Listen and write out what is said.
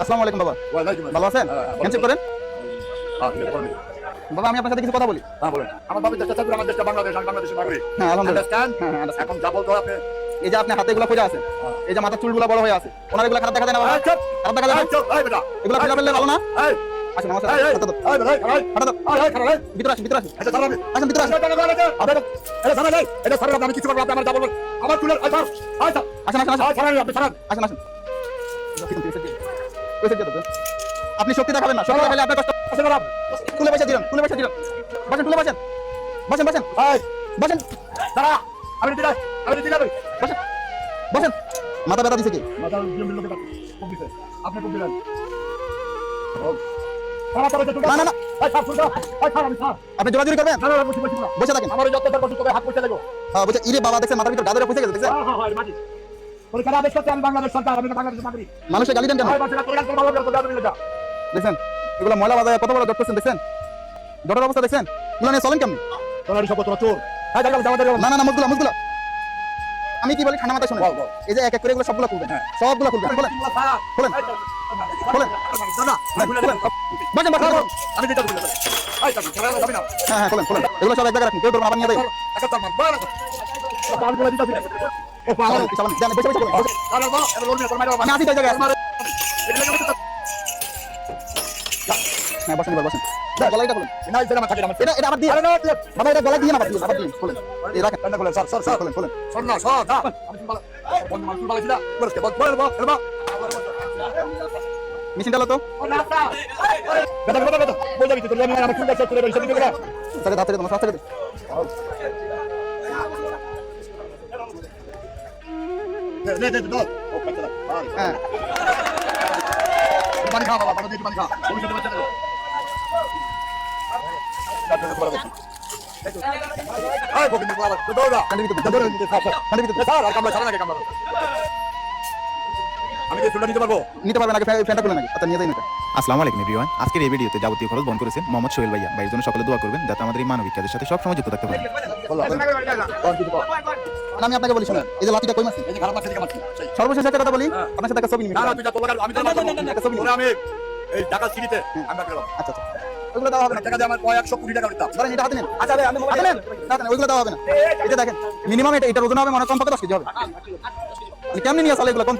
আসসালামু আলাইকুম বাবা। ভালো আছেন? হ্যান্ডশেক করেন? বাবা আমি আপনার সাথে কিছু কথা বলি। আমার বাবার দেশটা থাকবে আমার দেশটা বাংলাদেশ আমি বাংলাদেশের নাগরিক। হ্যাঁ আলহামদুলিল্লাহ? হ্যাঁ হ্যাঁ। এখন যা বলতো আপনি এই যে আপনি হাতে এগুলো খোঁজা আছে এই যে মাথার চুলগুলো বড় হয়ে আছে ওনার এগুলো খারাপ দেখা যায় না বাবা! খারাপ দেখা যায়! এগুলো খোঁজা ফেললে ভালো না? আসেন। ভিতরে আসেন ভিতরে আসেন এটা আমি। আসেন ভিতরে আসেন এটা কিছু করব আপনি আমার যা বলবেন। আমার চুলের- এই, ছাড়, এই, ছাড়, আসেন আসেন আসেন এই, ছাড়েন, আপনি ছাড়েন। আসেন আসেন পয়সা দিয়ে দাও। আপনি শক্তি দেখাবেন না শক্তি দেখালে আপনার কষ্ট। তুলে পয়সা দিলেন তুলে পয়সা দিলেন বসেন তুলে বসেন বসেন বসেন এই, বসেন দাঁড়া, আমি। বসেন বসেন মাথা ব্যথা দিছে কি মাথা। আপনি খুব দিলেন। না, না, না। আপনি জোরাজুরি করবেন? বসি, থাকেন। আমার যত হাত দেবো। হ্যাঁ ইরে বাবা দেখছেন মাথার ভিতর গাদরে পয়সা গেছে দেখছেন? হ্যাঁ, হ্যাঁ, হ্যাঁ, মাটি। গালি দেন কেন? দেখছেন এগুলো ময়লা কত বড় জট করছেন দেখছেন? জটের অবস্থা দেখছেন? এগুলো নিয়ে চলেন কেমনি? তোরা সব তোরা চোর। যাও যাও যাও না না না মুখগুলো মুখগুলো। আমি কি বলি? ঠান্ডা মাথায় শুনে বল, বল। এই যে এক এক করে এগুলো সবগুলো খুলবেন। সবগুলো খুলবেন। খোলেন। খোলেন। দাদা খোলেন বসেন বসেন। বসেন। আমি দিতে বলি আই যাবি খেলা যাবি না। হ্যাঁ হ্যাঁ খোলেন খোলেন এগুলো সব এক জায়গায় রাখুন। কেউ ধরুন আবার নিয়ে যাই একটা তার মার বাড়া পাল করে দিতে ও পাল চালান চালান জানেন বেশি বেশি করুন। আরে বাবা এবার লোন নিয়ে তোর মাইরা আমি আসি তো এই জায়গায়। এটা লাগে তো হ্যাঁ বসেন এবার বসেন। যা, গলাটা খুলেন না এটা আমার থাকে আমার। এটা এটা আবার দিয়ে। আরে না বাবা এটা গলায় দিয়ে না আবার দিয়ে আবার দিয়ে। খোলেন এই রাখেন। এটা বলে স্যার স্যার স্যার। খোলেন খোলেন শোন না শোন না। আমি বল বল মাল বল ছিল বল কে বল বল বল বল মেশিনটা লো তো বেটা বেটা বেটা বল যাবি আমি আমার চুল কাছে চলে যাবি সব সাথে ধাতে দেবো সাথে নে নে দল হ্যাঁ। পানি খা বাবা পানি পানি খা। ওই সাথে বাচ্চা আয় বকিনি বাবা দৌড়া কান্দি ভিতরে দৌড়া দিতে আর কামলা ছাড়া না কামলা আমি কি চুলটা নিতে পারব নিতে পারবেন আগে ফ্যানটা খুলে নাকি আচ্ছা নিয়ে যাই নিতে আসসালামু আলাইকুম এভরিওয়ান আজকের এই ভিডিওতে যাবতীয় খরচ বন্ধ করেছেন মোহাম্মদ সোহেল ভাইয়া ভাইয়ের জন্য সকলে দোয়া করবেন যাতে আমাদের এই মানবিক কাজের সাথে সব সময় যুক্ত থাকতে পারেন আমি আপনাকে বলি শুনুন এই যে লাঠিটা কই মারছি এই যে খারাপ আছে দিকে মারছি সর্বশেষ একটা কথা বলি আপনার সাথে একটা ছবি নিবি না না তুই যা তোর আমি তো একটা ছবি আমি এই ঢাকা সিটিতে আমি গেলাম আচ্ছা আচ্ছা ওইগুলো দেওয়া হবে না। টাকা দিয়ে আমার কয় একশো কোটি টাকা ধরেন এটা হাতে নেন। আচ্ছা আমি নেন। না, না ওইগুলো দেওয়া হবে না। এটা দেখেন মিনিমাম এটা এটার ওজন হবে মনে কম পক্ষে দশ কেজি হবে। কেমনি নিয়ে আসলে এগুলো? কোন